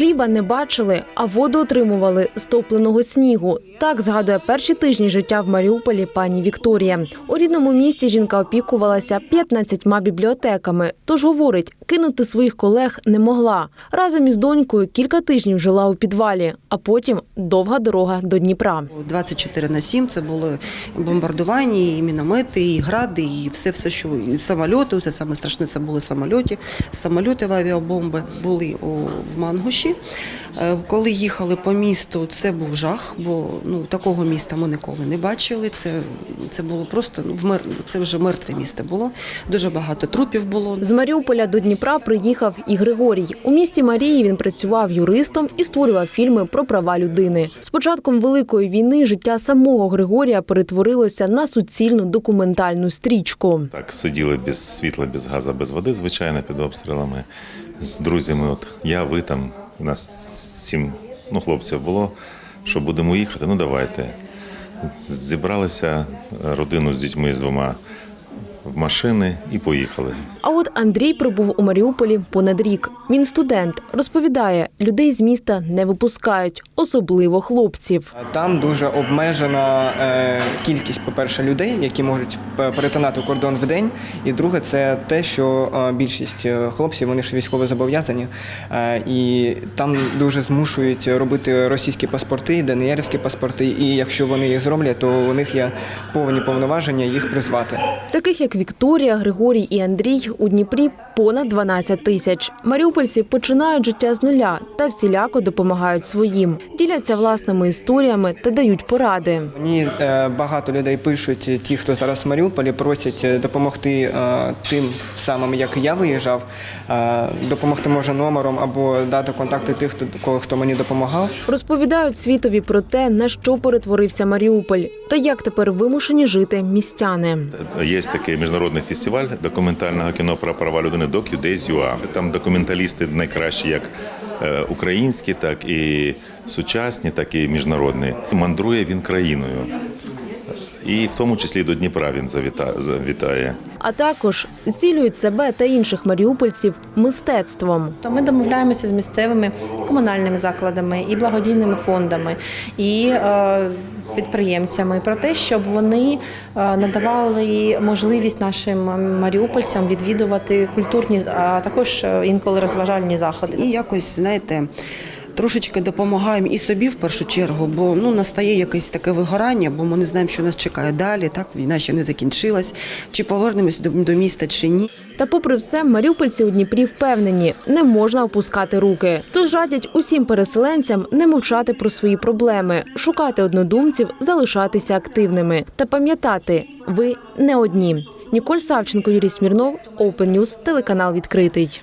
Хліба не бачили, а воду отримували з топленого снігу. Так згадує перші тижні життя в Маріуполі пані Вікторія. У рідному місті жінка опікувалася 15 бібліотеками. Тож говорить, кинути своїх колег не могла. Разом із донькою кілька тижнів жила у підвалі, а потім довга дорога до Дніпра. 24 на 7 це було бомбардування, і міномети, і гради, і все, все що і самольоти. Це саме страшне, це були самольоти. Самольоти авіабомби були у в Мангуші. Е, Коли їхали по місту, це був жах, бо ну такого міста ми ніколи не бачили. Це, це було просто ну, вмер, це вже мертве місто було. Дуже багато трупів було. З Маріуполя до Дніпра приїхав і Григорій. У місті Марії він працював юристом і створював фільми про права людини. З початком великої війни життя самого Григорія перетворилося на суцільну документальну стрічку. Так, сиділи без світла, без газу, без води, звичайно, під обстрілами. З друзями, от я, ви там, у нас сім ну, хлопців було, що будемо їхати, ну давайте. Зібралися родину з дітьми з двома в машини і поїхали. А от Андрій пробув у Маріуполі понад рік. Він студент. Розповідає, людей з міста не випускають, особливо хлопців. Там дуже обмежена е, кількість, по-перше, людей, які можуть перетинати кордон в день. І друге, це те, що е, більшість е, хлопців вони ж військово зобов'язані, е, і там дуже змушують робити російські паспорти, ДНРівські паспорти. І якщо вони їх зроблять, то у них є повні повноваження їх призвати. Таких як Вікторія, Григорій і Андрій у Дніпрі понад 12 тисяч. Маріупольці починають життя з нуля та всіляко допомагають своїм, діляться власними історіями та дають поради. Мені е, багато людей пишуть, е, ті, хто зараз в Маріуполі, просять е, допомогти тим самим, як я виїжджав, допомогти може номером або дати контакти тих, хто хто мені допомагав. Розповідають світові про те, на що перетворився Маріуполь, та як тепер вимушені жити містяни. Є такий міжнародний фестиваль документального кіно про права людини DocuDays.ua. Там документалісти найкращі, як е, українські, так і сучасні, так і міжнародні. Мандрує він країною. І в тому числі до Дніпра він завіта- завітає. А також зцілюють себе та інших маріупольців мистецтвом. То ми домовляємося з місцевими комунальними закладами і благодійними фондами і е, підприємцями про те, щоб вони е, надавали можливість нашим маріупольцям відвідувати культурні, а також е, інколи розважальні заходи. І якось, знаєте, трошечки допомагаємо і собі в першу чергу, бо ну настає якесь таке вигорання, бо ми не знаємо, що нас чекає далі. Так війна ще не закінчилась. Чи повернемось до, міста, чи ні. Та, попри все, маріупольці у Дніпрі впевнені, не можна опускати руки. Тож радять усім переселенцям не мовчати про свої проблеми, шукати однодумців, залишатися активними та пам'ятати, ви не одні. Ніколь Савченко, Юрій Смірнов, Open News, телеканал відкритий.